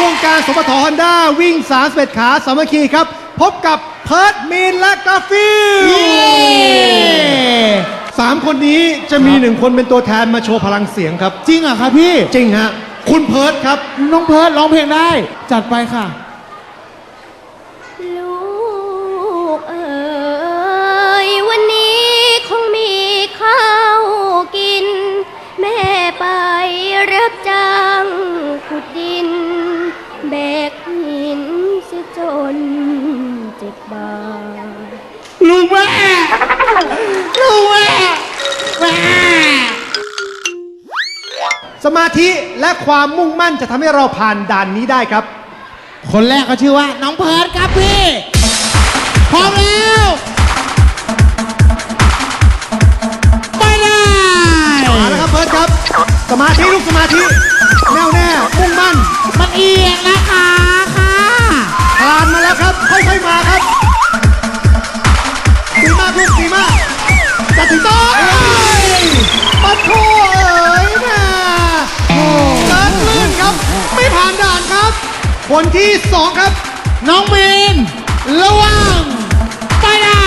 ครงการสปทฮอนด้าวิ่ง31ขาสามัคคีครับ พบกับเพิร์ดมีนและกาฟิลสามคนนี้จะมีหนึ่งคนเป็นตัวแทนมาโชว์พลังเสียงครับ จริงเหรอครับพี่ จริงฮะ คุณเพิร์ดครับ น้องเพิร์ดร้องเพลงได้ จัดไปค่ะ สียจนเจ็บบาทลูกแม่ลูกแม่แม่สมาธิและความมุ่งมั่นจะทำให้เราผ่านด่านนี้ได้ครับ คนแรกเขาชื่อว่า น้องเพิร์ดครับพี่ พร้อมแล้วไปเลยมาแล้วครับเพิร์ดครับ สมาธิลูกสมาธิ แน่วแน่มุ่งมั่น มันเอียงนะคะค่ะผ่านมาแล้ว ค่อยๆมาครับดีมากลูกดีมากจัดถึงต้นปัดโถเอ๋ยนะเกิดลื่นครับ ไม่ผ่านด่านครับ คนที่สองครับ น้องมีนระวังไปได้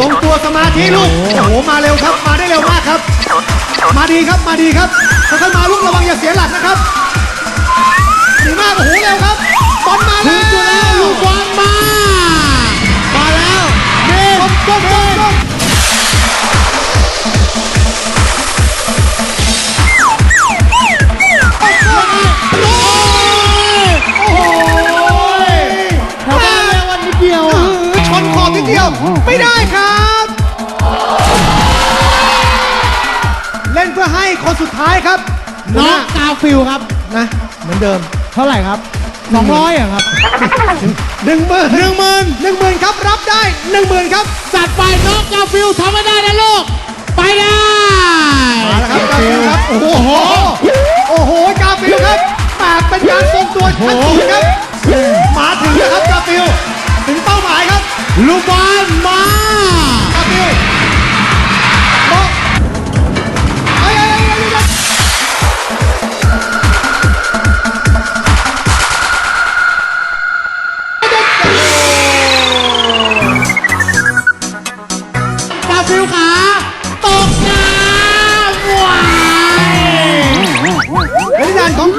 ทรงตัวสมาธิลูก โอ้โห มาเร็วครับ มาได้เร็วมากครับ มาดีครับ มาดีครับค่อยๆมาลูกระวังอย่าเสียหลักนะครับดีมาก โอ้โห เร็วครับ บอลมาถึแล้งวจุดแล้วลูกบอลมา มาแล้วเมนก้มก้มก้มก้มโอ้ยแถวบ้านเรียกวันนิดเดียวเออะอชนขอบนิดเดียว ไม่ได้ครับ เล่นเพื่อให้คนสุดท้ายครับน้องกาฟิลครับนะ เหมือนเดิม เท่าไหร่ครับ สองร้อยอะครับหนึ่งหมื่นหนึ่งหมื่นหนึ่งหมื่นครับรับได้หนึ่งหมื่นครับจัดไปน้องกาฟิลทำไม่ได้นะลูกไปได้มาแล้วครับกาฟิลครับโอ้โหโอ้โหกาฟิลครับแปดเป็นการทรงตัวขั้นสูงครับมาถึงแล้วครับกาฟิลถึงเป้าหมายครับลูกบอลมา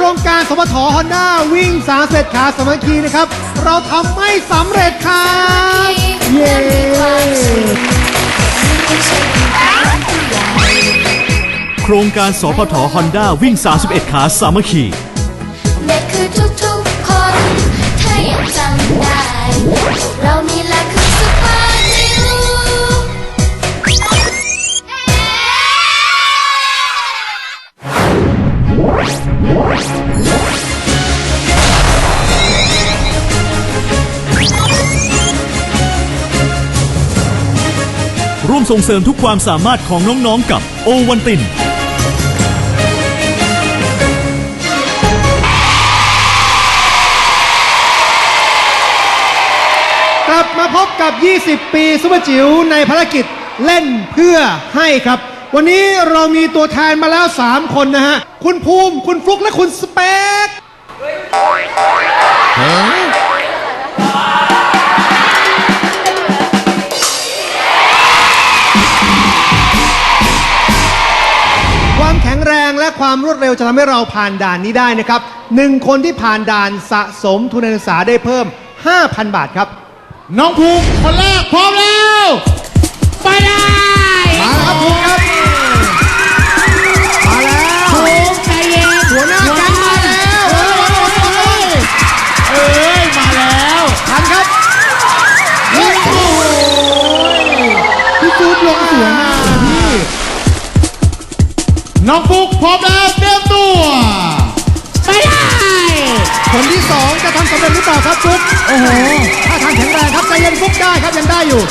รงการสปทฮอนด้าวิ่งสามเสร็จขาสามัคคีนะครับ เราทำไม่สำเร็จครับเย้โครงการสพทฮอนด้าวิ่ง 31 ขาสามัคคีและคือทุกๆคน ถ้ายังจำได้ เรานี่ ส่งเสริมทุกความสามารถของน้องๆกับโอวันติน กลับมาพบกับ 20 ปีซุปเปอร์จิ๋วในภารกิจเล่นเพื่อให้ครับ วันนี้เรามีตัวแทนมาแล้ว 3 คนนะฮะ คุณภูมิ คุณฟลุกและคุณสเปก ความรวดเร็วจะทำให้เราผ่านด่านนี้ได้นะครับหนึ่งคนที่ผ่านด่านสะสมทุนการศึกษาได้เพิ่ม 5,000 บาทครับ น้องภูมิคนแรกพร้อมแล้ว ไปได้ สองจะทำสำเร็จหรือเปล่าครับฟุ๊กโอ้โหถ้าทางแข็งแรงครับใจเย็นฟุ๊กได้ครับยังได้อยู่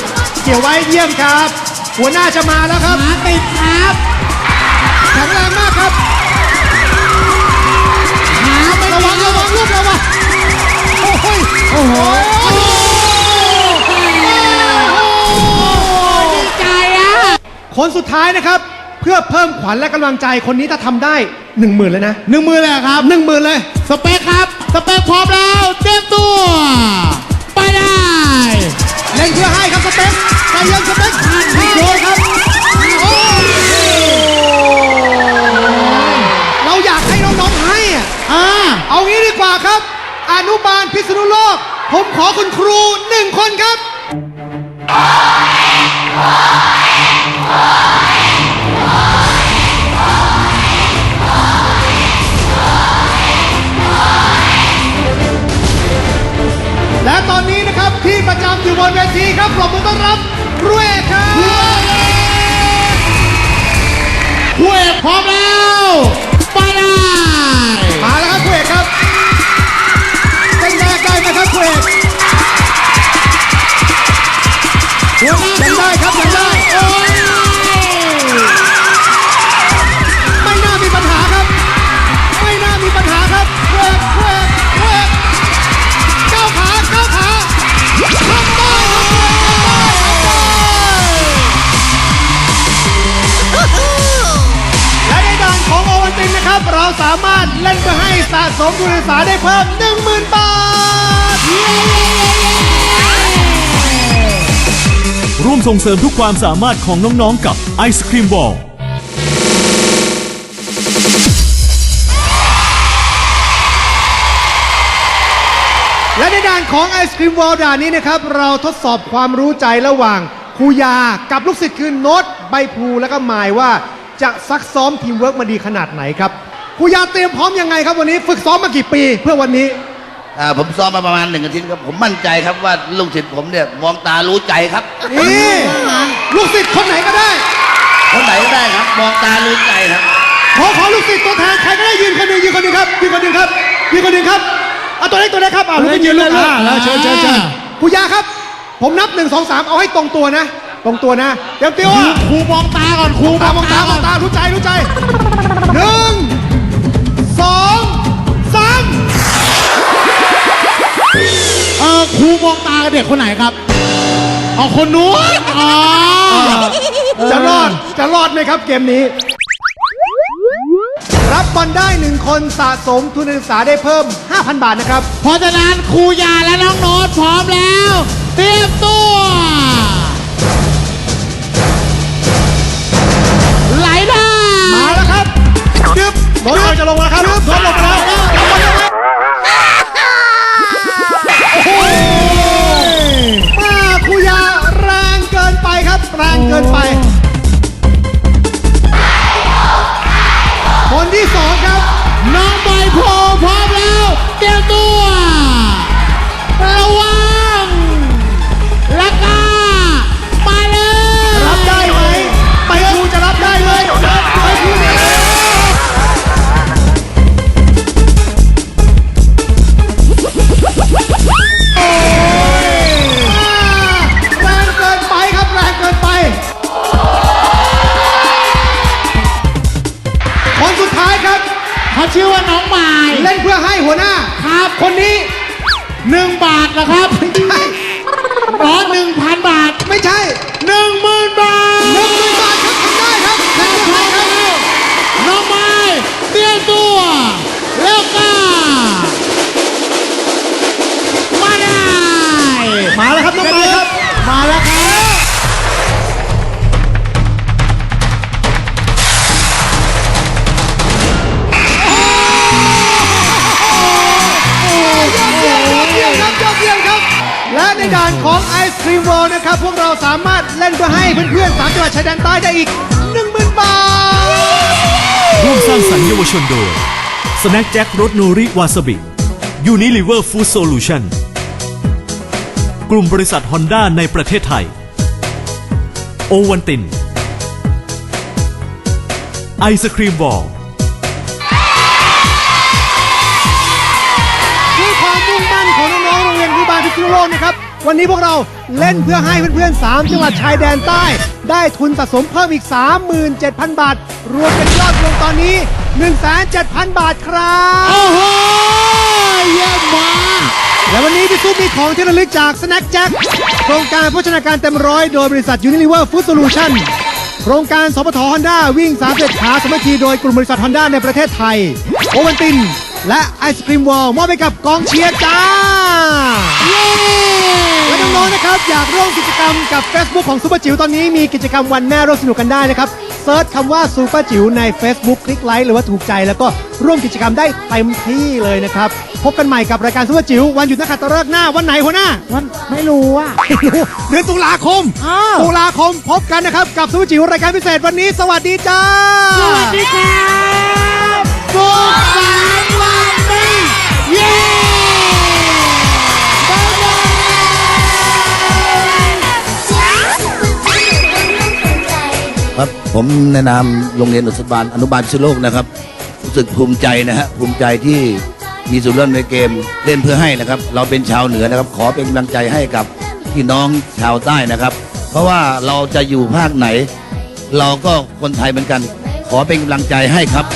เกี่ยวไว้เยี่ยมครับ หัวหน้าจะมาแล้วครับหาติดครับแข็งแรงมากครับหาไม่ระวังระวังลูกระวังโอ้ยโอ้โหดีใจอะคนสุดท้ายนะครับเพื่อเพิ่มขวัญและกำลังใจคนนี้ถ้าทำได้หนึ่งหมื่นเลยนะหนึ่งมือเลยเหรอครับหนึ่งหมื่นเลย สเปค เต็ปพร้อมแล้วเตรียมตัว ไปได้เล่นเพื่อให้ครับสเต็ปไปยังสเต็กโดนครับโอ้เราอยากให้น้องๆให้อะอ่าเอางี้ดีกว่าครับ อนุบาลพิษณุโลก ผมขอคุณครูหนึ่งคนครับ บนเวทีครับปรบมือต้อนรับรวยครับคู่เอกพร้อมแล้ว สะสมทุนศึกษาได้เพิ่ม10,000 บาท ร่วมส่งเสริมทุกความสามารถของน้องๆกับไอศครีมบอลและในด่านของไอศครีมวอลด่านนี้นะครับ เราทดสอบความรู้ใจระหว่างครูยากับลูกศิษย์คือโน้ตใบพลูและก็หมายว่าจะซักซ้อมทีมเวิร์กมาดีขนาดไหนครับ ครูยาเตรียมพร้อมยังไงครับวันนี้ ฝึกซ้อมมากี่ปีเพื่อวันนี้ อ่าผมซ้อมมาประมาณหนึ่งอาทิตย์ครับผมมั่นใจครับว่าลูกศิษย์ผมเนี่ยมองตารู้ใจครับ นี่ลูกศิษย์คนไหนก็ได้คนไหนก็ได้ครับ มองตารู้ใจครับ ขอขอลูกศิษย์ตัวแทนใครก็ได้ยืนคนหนึ่งยืนคนหนึ่งครับยืนคนหนึ่งครับยืนคนหนึ่งครับเอาตัวเล็กตัวเล็กครับเอาลูกก็ยืนลูกอ่าแล้วเชิญเชิญเชิญครูยาครับ ผมนับหนึ่งสองสามเอาให้ตรงตัวนะ ตรงตัวนะเตรียมตัวครูครูมองตาก่อนครูตามองตามองตารู้ใจรู้ใจหนึ่ง ออครูมองตากับเด็กคนไหนครับเอาคนนู้นอ๋อจะรอดจะรอดไหมครับเกมนี้ รับบอลได้หนึ่งคนสะสมทุนการศึกษาได้เพิ่ม 5,000 บาทนะครับ เพราะฉะนั้นครูยาและน้องโน้ตพร้อมแล้ว เตรียมตัว ไหลได้ มาแล้วครับดึบโดนเอาจะลงแล้วครับดึบโดนลง คนนี้หนึ่งบาทนะครับ ไอศครีมวอลนะครับ พวกเราสามารถเล่นเพื่อให้เพื่อนๆสามจังหวัดชายแดนใต้ได้อีก 10,000 บาท ร่วมสร้างสรรค์เยาวชนโดย สแน็คแจ็ครสโนริวาซาบิยูนิลิเวอร์ฟู้ดโซลูชันกลุ่มบริษัทฮอนด้าในประเทศไทย โอวันติน ไอศครีมบอล ด้วยความมุ่งมั่นของน้องๆโรงเรียนอนุบาลพิษณุโลกนะครับ วันนี้พวกเราเล่นเพื่อให้เพื่อนๆ 3 จังหวัดชายแดนใต้ ได้ทุนสะสมเพิ่มอีก 37,000 บาท รวมเป็นยอดรวมตอนนี้ 1,700,000บาทครับ โอ้โหเยี่ยมมากและวันนี้พี่ซุปมีของที่ระลึกจาก Snack Jack โครงการโภชนาการเต็มร้อยโดยบริษัท Unilever Food Solution โครงการสปทฮอนด้าวิ่ง3เจ็ดขาสามัคคีโดยกลุ่มบริษัทฮอนด้าในประเทศไทย โอวันติน และไอศครีมวอลมอบไปกับกองเชียร์จ้าเย้และน้องๆนะครับอยากร่วมกิจกรรมกับ Facebook ของซูเปอร์จิ๋วตอนนี้มีกิจกรรมวันแม่ร่วมสนุกกันได้นะครับเซิร์ชคำว่าซูเปอร์จิ๋วใน Facebook คลิกไลค์หรือว่าถูกใจ แล้วก็ร่วมกิจกรรมได้เต็มที่เลยนะครับพบกันใหม่กับรายการซูเปอร์จิ๋ววันหยุดนักขัตฤกษ์หน้าวันไหนหัวหน้าวันไม่รู้อะ เดือนตุลาคมอ้าว ตุลาคมพบกันนะครับกับซูเปอร์จิ๋วรายการพิเศษวันนี้ สวัสดีจ้า สวัสดีครับ สุขสันต์วันแม่เย้ครับผมในนามโรงเรียนอุตสบาลอนุบาลพิโลกนะครับ รู้สึกภูมิใจนะฮะภูมิใจที่มีส่วนร่วมในเกมเล่นเพื่อให้นะครับ เราเป็นชาวเหนือนะครับ ขอเป็นกำลังใจให้กับพี่น้องชาวใต้นะครับ เพราะว่าเราจะอยู่ภาคไหน เราก็คนไทยเหมือนกัน ขอเป็นกำลังใจให้ครับ